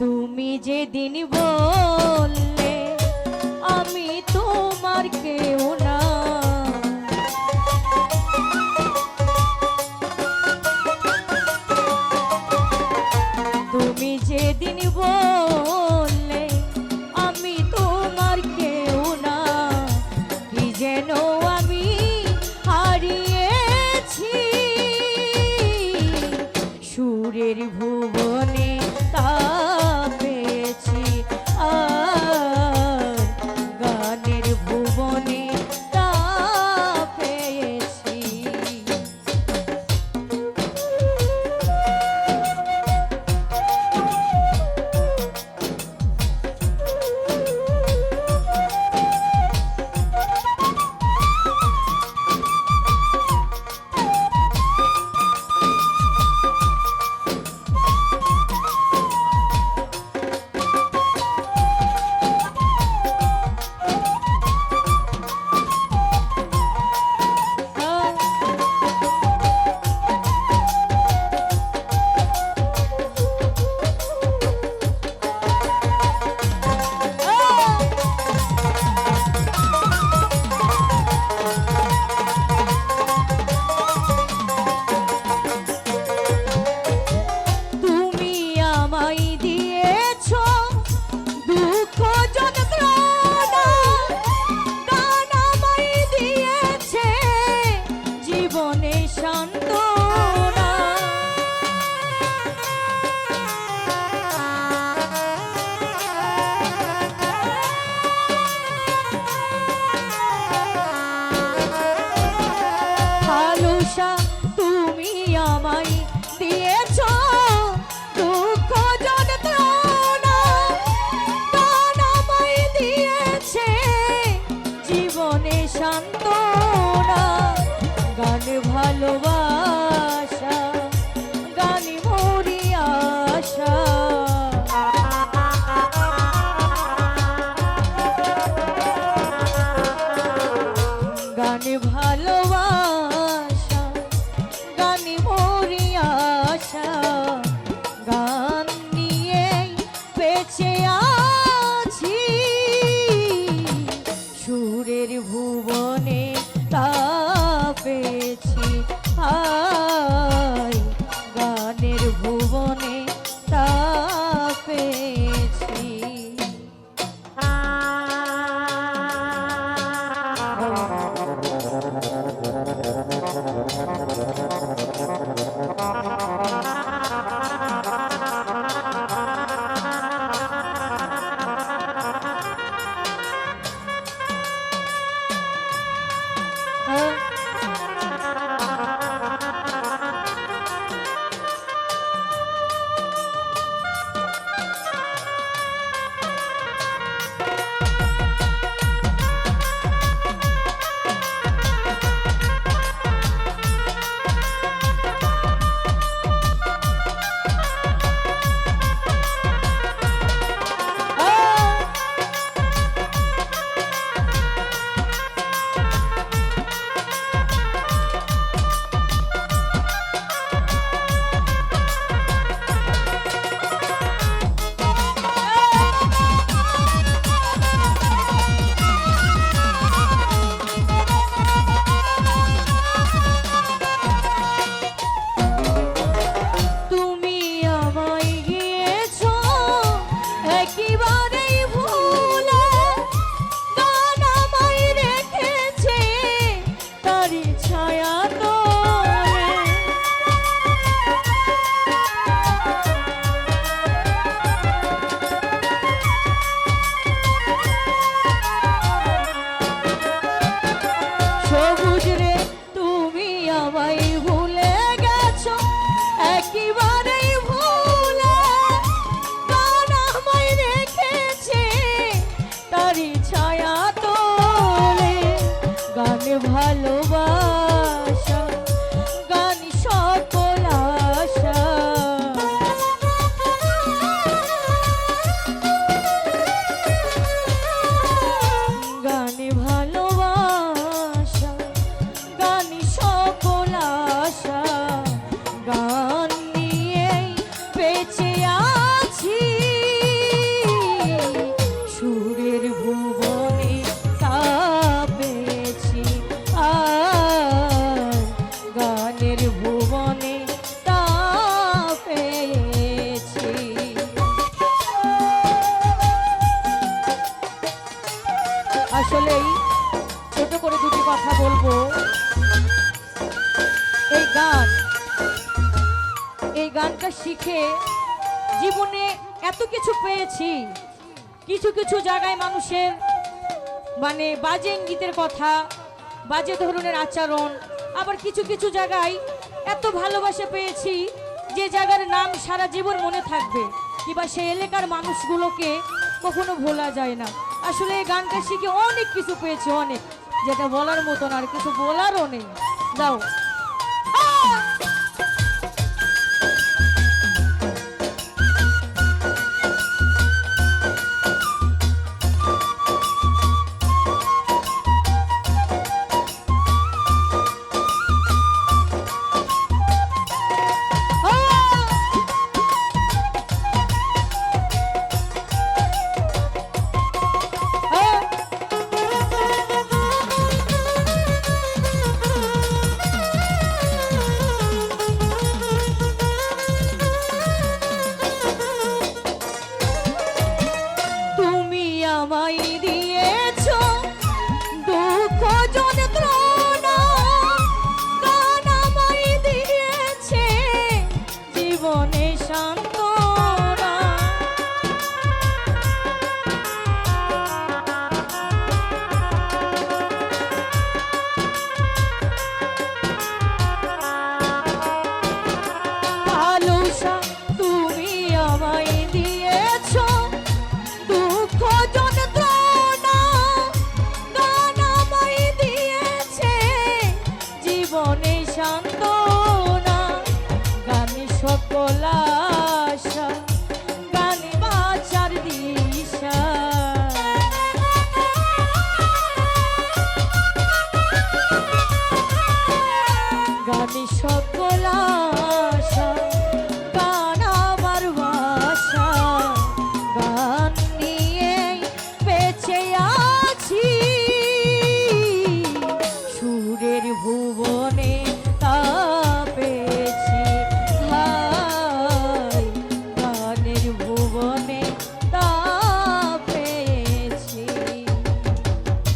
তুমি যেদিন বললে, আমি তোমার কেউ না তুমি যেদিন বললে, আমি তোমার কেউ না কি যেন আমি হারিয়েছি। সুরের ভুবনে আমায় আশা গান নিয়ে বেঁচে সুরের ভুবনে তা পেয়েছি হায় গানের ভুবনে তা পেয়েছি। তারই ছায়া special. গানটা শিখে জীবনে এত কিছু পেয়েছি। কিছু কিছু জায়গায় মানুষের মানে বাজে ইঙ্গিতের কথা, বাজে ধরনের আচরণ, আবার কিছু কিছু জায়গায় এত ভালোবাসা পেয়েছি যে জায়গার নাম সারা জীবন মনে থাকবে, কিংবা সেই এলাকার মানুষগুলোকে কখনো ভোলা যায় না। আসলে এই গানটা শিখে অনেক কিছু পেয়েছি, অনেক। যেটা বলার মতন আর কিছু বলারও নেই। যাও।